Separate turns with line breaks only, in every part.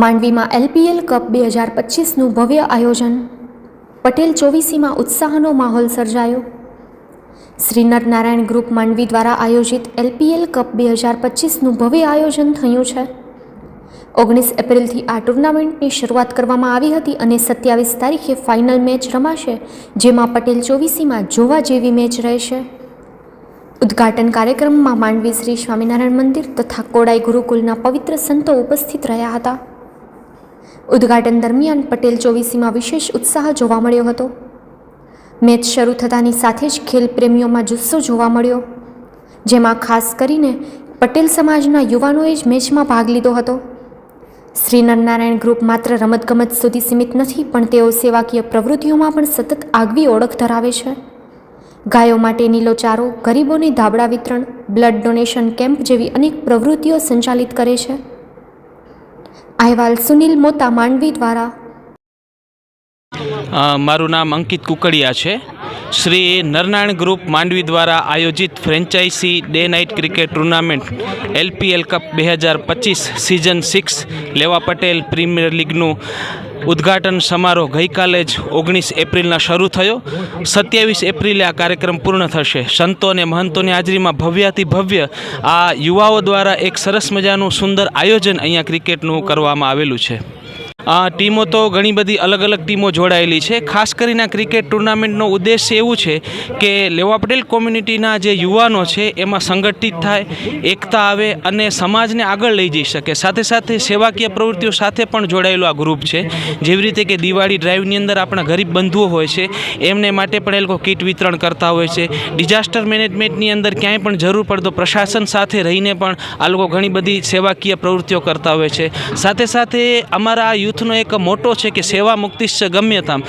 માંડવીમાં LPL cup બે હજાર પચીસનું ભવ્ય આયોજન. પટેલ ચોવીસીમાં ઉત્સાહનો માહોલ સર્જાયો. શ્રી નરનારાયણ ગ્રુપ માંડવી દ્વારા આયોજિત એલપીએલ કપ બે હજાર પચીસનું ભવ્ય આયોજન થયું છે. ઓગણીસ એપ્રિલથી આ ટુર્નામેન્ટની શરૂઆત કરવામાં આવી હતી અને સત્યાવીસ તારીખે ફાઇનલ મેચ રમાશે, જેમાં પટેલ ચોવીસીમાં જોવા જેવી મેચ રહેશે. ઉદ્ઘાટન કાર્યક્રમમાં માંડવી શ્રી સ્વામિનારાયણ મંદિર તથા કોડાઈ ગુરુકુલના પવિત્ર સંતો ઉપસ્થિત રહ્યા હતા. ઉદ્ઘાટન દરમિયાન પટેલ ચોવીસીમાં વિશેષ ઉત્સાહ જોવા મળ્યો હતો. મેચ શરૂ થતાની સાથે જ ખેલ પ્રેમીઓમાં જુસ્સો જોવા મળ્યો. જેમાં ખાસ કરીને પટેલ સમાજના યુવાનોએ જ મેચમાં ભાગ લીધો હતો. શ્રી નરનારાયણ ગ્રુપ માત્ર રમતગમત સુધી સીમિત નથી, પણ તેઓ સેવાકીય પ્રવૃત્તિઓમાં પણ સતત આગવી ઓળખ ધરાવે છે. ગાયો માટે નીલો ચારો, ગરીબોને ધાબળા વિતરણ, બ્લડ ડોનેશન કેમ્પ જેવી અનેક પ્રવૃત્તિઓ સંચાલિત કરે છે. અહેવાલ સુનિલ મોતા માંડવી દ્વારા.
મારું નામ અંકિત કુકડિયા છે. શ્રી નરનારાયણ ગ્રુપ માંડવી દ્વારા આયોજિત franchisee day night cricket tournament LPL cup બે હજાર પચીસ સિઝન સિક્સ લેવા પટેલ પ્રીમિયર લીગનું ઉદ્ઘાટન સમારોહ ગઈકાલે જ ઓગણીસ એપ્રિલના શરૂ થયો. સત્યાવીસ એપ્રિલે આ કાર્યક્રમ પૂર્ણ થશે. સંતો અને મહંતોની હાજરીમાં ભવ્યાતિ ભવ્ય આ યુવાઓ દ્વારા એક સરસ મજાનું સુંદર આયોજન અહીંયા ક્રિકેટનું કરવામાં આવેલું છે. ટીમો તો ઘણી બધી અલગ અલગ ટીમો જોડાયેલી છે. ખાસ કરીને ક્રિકેટ ટુર્નામેન્ટનો ઉદ્દેશ્ય એવું છે કે લેવા પટેલ કોમ્યુનિટીના જે યુવાનો છે એમાં સંગઠિત થાય, એકતા આવે અને સમાજને આગળ લઈ જઈ શકે. સાથે સાથે સેવાકીય પ્રવૃત્તિઓ સાથે પણ જોડાયેલું આ ગ્રુપ છે. જેવી રીતે કે દિવાળી ડ્રાઈવની અંદર આપણા ગરીબ બંધુઓ હોય છે, એમને માટે પણ એ લોકો કીટ વિતરણ કરતા હોય છે. ડિઝાસ્ટર મેનેજમેન્ટની અંદર ક્યાંય પણ જરૂર પડે તો પ્રશાસન સાથે રહીને પણ આ લોકો ઘણી બધી સેવાકીય પ્રવૃત્તિઓ કરતા હોય છે. સાથે સાથે અમારા આ યુથનો એક મોટો છે કે સેવા મુક્તિશ્ચ ગમ્યતામ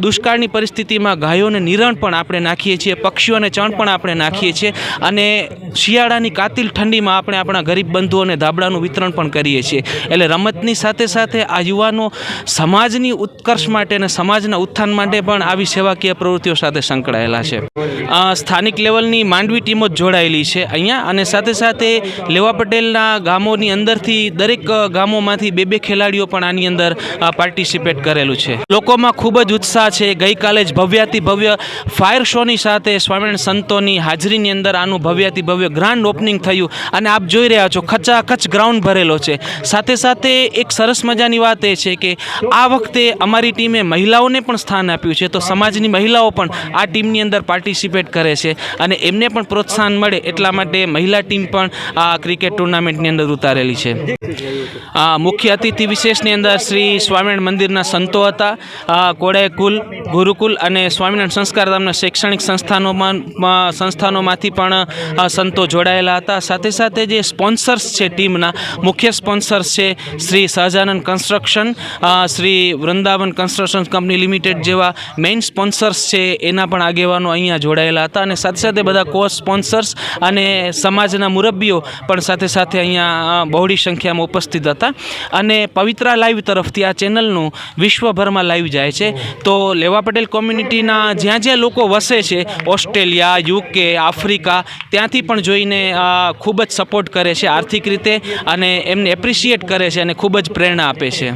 દુષ્કાળની પરિસ્થિતિમાં ગાયોને નિરણ પણ આપણે નાખીએ છીએ, પક્ષીઓને ચણ પણ આપણે નાખીએ છીએ અને શિયાળાની કાતિલ ઠંડીમાં આપણે આપણા ગરીબ બંધુઓને ધાબળાનું વિતરણ પણ કરીએ છીએ. એટલે રમતની સાથે સાથે આ યુવાનો સમાજની ઉત્કર્ષ માટે અને સમાજના ઉત્થાન માટે પણ આવી સેવાકીય પ્રવૃત્તિઓ સાથે સંકળાયેલા છે. સ્થાનિક લેવલની માંડવી ટીમો જ જોડાયેલી છે અહીંયા અને સાથે સાથે લેવા પટેલના ગામોની અંદરથી દરેક ગામોમાંથી બે બે ખેલાડીઓ પણ આની અંદર પાર્ટિસિપેટ કરેલું છે. લોકોમાં ખૂબ જ ઉત્સાહ છે. ગઈકાલે જ ભવ્યાતિ ભવ્ય ફાયર શોની સાથે સ્વામિનારાયણ સંતોની હાજરીની અંદર આનું ભવ્યાતિ ભવ્ય ગ્રાન્ડ ઓપનિંગ થયું અને આપ જોઈ રહ્યા છો, ખચાખચ ગ્રાઉન્ડ ભરેલો છે. સાથે સાથે એક સરસ મજાની વાત એ છે કે આ વખતે અમારી ટીમે મહિલાઓને પણ સ્થાન આપ્યું છે. તો સમાજની મહિલાઓ પણ આ ટીમની અંદર પાર્ટિસિપેટ કરે છે અને એમને પણ પ્રોત્સાહન મળે એટલા માટે મહિલા ટીમ પણ આ ક્રિકેટ ટુર્નામેન્ટની અંદર ઉતારેલી છે. મુખ્ય અતિથિ વિશેષની અંદર શ્રી સ્વામિનારાયણ મંદિરના સંતો હતા. કુલ, ગુરુકુલ અને સ્વામિનારાયણ સંસ્કાર ધામના શૈક્ષણિક સંસ્થાનોમાં સંસ્થાનોમાંથી પણ સંતો જોડાયેલા હતા. સાથે સાથે જે સ્પોન્સર્સ છે ટીમના, મુખ્ય સ્પોન્સર્સ છે Shri Sahajanand construction Shri Vrindavan construction company limited જેવા મેઇન સ્પોન્સર્સ છે એના પણ આગેવાનો અહીંયા જોડાયેલા હતા. અને સાથે સાથે બધા કો સ્પોન્સર્સ અને સમાજના મુરબ્બીઓ પણ સાથે સાથે અહીંયા બહોળી સંખ્યામાં ઉપસ્થિત હતા. અને પવિત્રા લાઈવ તરફથી આ ચેનલનું વિશ્વભરમાં લાઈવ જાય છે. તો લેવા પટેલ કોમ્યુનિટીના જ્યાં જ્યાં લોકો વસે છે, ઓસ્ટ્રેલિયા યુકે આફ્રિકા, ત્યાંથી પણ જોઈને ખૂબ જ સપોર્ટ કરે છે આર્થિક રીતે અને એમને એપ્રિશિએટ કરે છે અને ખૂબ જ પ્રેરણા આપે છે.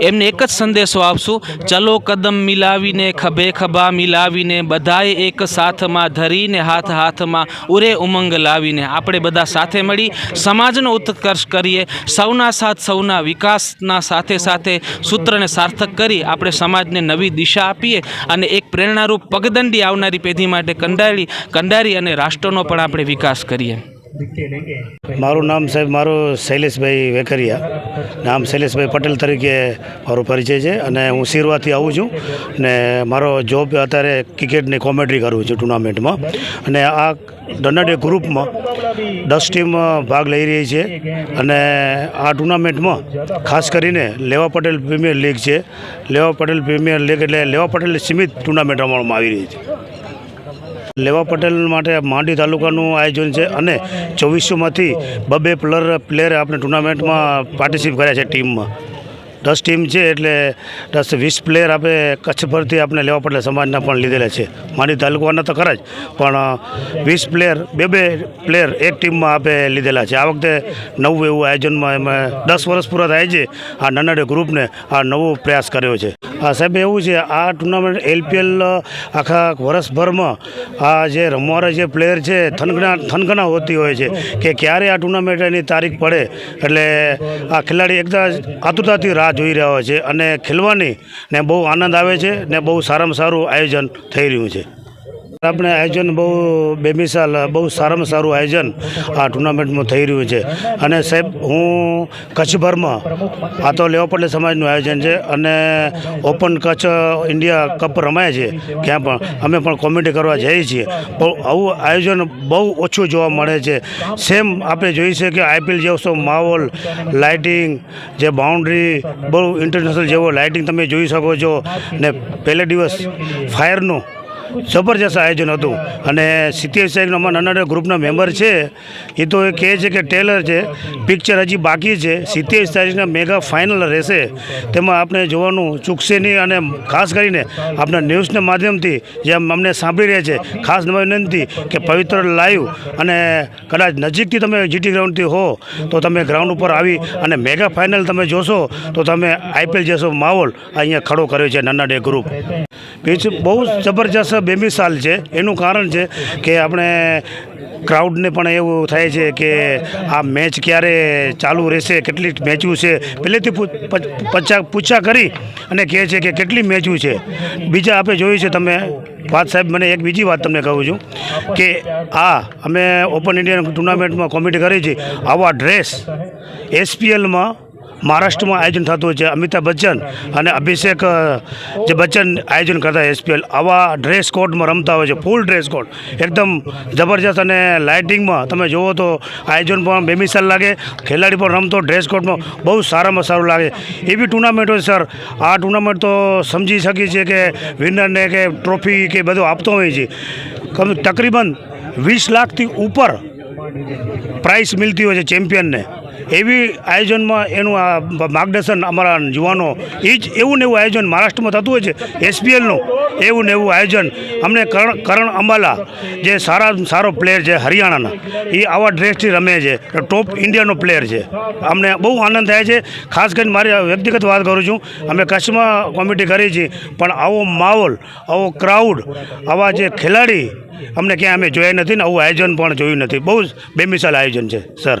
એમને એક જ સંદેશો આપશું, ચલો કદમ મિલાવીને, ખભે ખભા મિલાવીને, બધાએ એક સાથમાં ધરીને, હાથ હાથમાં ઉરે ઉમંગ લાવીને. આપણે બધા સાથે મળી સમાજનો ઉત્કર્ષ કરીએ, સૌના સાથ સૌના વિકાસના સાથે સાથે સૂત્રને સાર્થક કરી આપણે સમાજને નવી દિશા આપીએ અને એક પ્રેરણારૂપ પગદંડી આવનારી પેઢી માટે કંડારી કંડારી અને રાષ્ટ્રનો પણ આપણે વિકાસ કરીએ.
મારું નામ સાહેબ, મારું શૈલેષભાઈ વેકરિયા. નામ શૈલેષભાઈ પટેલ તરીકે મારો પરિચય છે અને હું સિરવાથી આવું છું ને મારો જોબ અત્યારે ક્રિકેટની કોમેન્ટ્રી કરું છું ટુર્નામેન્ટમાં અને આ ડન્નાડે ગ્રુપમાં દસ ટીમ ભાગ લઈ રહી છે અને આ ટુર્નામેન્ટમાં ખાસ કરીને લેવા પટેલ પ્રીમિયર લીગ છે. લેવા પટેલ પ્રીમિયર લીગ એટલે લેવા પટેલ સીમિત ટુર્નામેન્ટ રમવામાં આવી રહી છે. લેવા પટેલ માટે માંડી તાલુકાનું આયોજન છે અને ચોવીસોમાંથી બબે પ્લર પ્લેયર આપણે ટુર્નામેન્ટમાં પાર્ટિસિપેટ કર્યા છે ટીમમાં. દસ ટીમ છે એટલે દસ વીસ પ્લેયર આપણે કચ્છ પરથી આપણે લેવા પડે, સમાજના પણ લીધેલા છે. માની તાલુકાના તો ખરા જ, પણ વીસ પ્લેયર, બે બે પ્લેયર એક ટીમમાં આપણે લીધેલા છે. આ વખતે નવું એવું આયોજનમાં એમાં દસ વર્ષ પૂરા થાય છે. આ નાનાડે ગ્રુપને આ નવો પ્રયાસ કર્યો છે. આ સાહેબ, એવું છે, આ ટુર્નામેન્ટ એલપીએલ આખા વર્ષભરમાં આ જે રમવાના જે પ્લેયર છે થનગણા થનગણા હોતી હોય છે કે ક્યારે આ ટુર્નામેન્ટ એની તારીખ પડે? એટલે આ ખેલાડી એકદમ આતુરતાથી રાહ જોઈ રહ્યા હોય છે. અને ખેલવાની ને બહુ આનંદ આવે છે ને બહુ સારામાં સારું આયોજન થઈ રહ્યું છે. આપણે આયોજન બહુ બેમિસાલ, બહુ સારામાં સારું આયોજન આ ટુર્નામેન્ટમાં થઈ રહ્યું છે. અને સાહેબ, હું કચ્છભરમાં આ તો લેવા પડે સમાજનું આયોજન છે અને ઓપન કચ્છ ઇન્ડિયા કપ રમાય છે ત્યાં પણ. અમે પણ કોમેડી કરવા જઈએ છીએ. બહુ આવું આયોજન બહુ ઓછું જોવા મળે છે. સેમ આપણે જોઈ છે કે આઈપીએલ જેવો માહોલ, લાઇટિંગ, જે બાઉન્ડ્રી, બહુ ઇન્ટરનેશનલ જેવો લાઇટિંગ તમે જોઈ શકો છો. ને પહેલે દિવસ ફાયરનું જબરજસ્ત આયોજન હતું. અને સિત્તેર સાહેબનો અમારા નાના ગ્રુપના મેમ્બર છે. એ તો એ કહે છે કે ટેલર છે, પિક્ચર હજી બાકી છે. સિત્તેર તારીખના મેગા ફાઇનલ રહેશે. તેમાં આપણે જોવાનું ચૂકશે નહીં અને ખાસ કરીને આપણા ન્યૂઝના માધ્યમથી જે અમને સાંભળી રહ્યા છે, ખાસ નવી વિનંતી કે પવિત્ર લાઈવ અને કદાચ નજીકથી તમે જીટી ગ્રાઉન્ડથી હો, તો તમે ગ્રાઉન્ડ ઉપર આવી અને મેગા ફાઇનલ તમે જોશો, તો તમે આઈપીએલ જેશો માહોલ અહીંયા ખડો કર્યો છે નાના ગ્રુપ. પીચ બહુ જબરજસ્ત બેમિસાલ છે. એનું કારણ છે કે આપણે ક્રાઉડને પણ એવું થાય છે કે આ મેચ ક્યારે ચાલુ રહેશે, કેટલી મેચું છે. પહેલેથી પચા પૂછા કરી અને કહે છે કે કેટલી મેચું છે. બીજા આપણે જોયું છે તમે, વાત સાહેબ, મને એક બીજી વાત તમને કહું છું કે આ અમે ઓપન ઇન્ડિયન ટુર્નામેન્ટમાં કોમેડી કરી છે. આવા ડ્રેસ એસપીએલમાં મહારાષ્ટ્રમાં આયોજન થતું હોય છે. અમિતાભ બચ્ચન અને અભિષેક જે બચ્ચન આયોજન કરતા એસપીએલ આવા ડ્રેસ કોડમાં રમતા હોય છે. ફૂલ ડ્રેસ કોડ એકદમ જબરજસ્ત અને લાઇટિંગમાં તમે જુઓ તો આયોજન પણ બેમિસાલ લાગે. ખેલાડી પણ રમતો ડ્રેસ કોડમાં બહુ સારામાં સારું લાગે. એવી ટુર્નામેન્ટ હોય સર આ ટુર્નામેન્ટ તો સમજી શકીએ છીએ કે વિનરને કે ટ્રોફી કે બધું આપતો હોય છે. તકરીબન વીસ લાખથી ઉપર પ્રાઇઝ મિલતી હોય છે ચેમ્પિયનને એવી આયોજનમાં એનું આ માર્ગદર્શન અમારા યુવાનો, એ જ એવું ને એવું આયોજન મહારાષ્ટ્રમાં થતું હોય છે, એસપીએલનું એવું ને એવું આયોજન. અમને કરણ કરણ અંબાલા જે સારા, સારો પ્લેયર છે, હરિયાણાના, એ આવા ડ્રેસથી રમે છે, ટોપ ઇન્ડિયાનો પ્લેયર છે. અમને બહુ આનંદ થાય છે. ખાસ કરીને મારી વ્યક્તિગત વાત કરું છું, અમે કચ્છમાં કોમેડી કરી છે, પણ આવો માહોલ, આવો ક્રાઉડ આવા જે ખેલાડી અમને ક્યાંય અમે જોયા નથી ને આવું આયોજન પણ જોયું નથી. બહુ જ બેમિસાલ આયોજન છે, સર.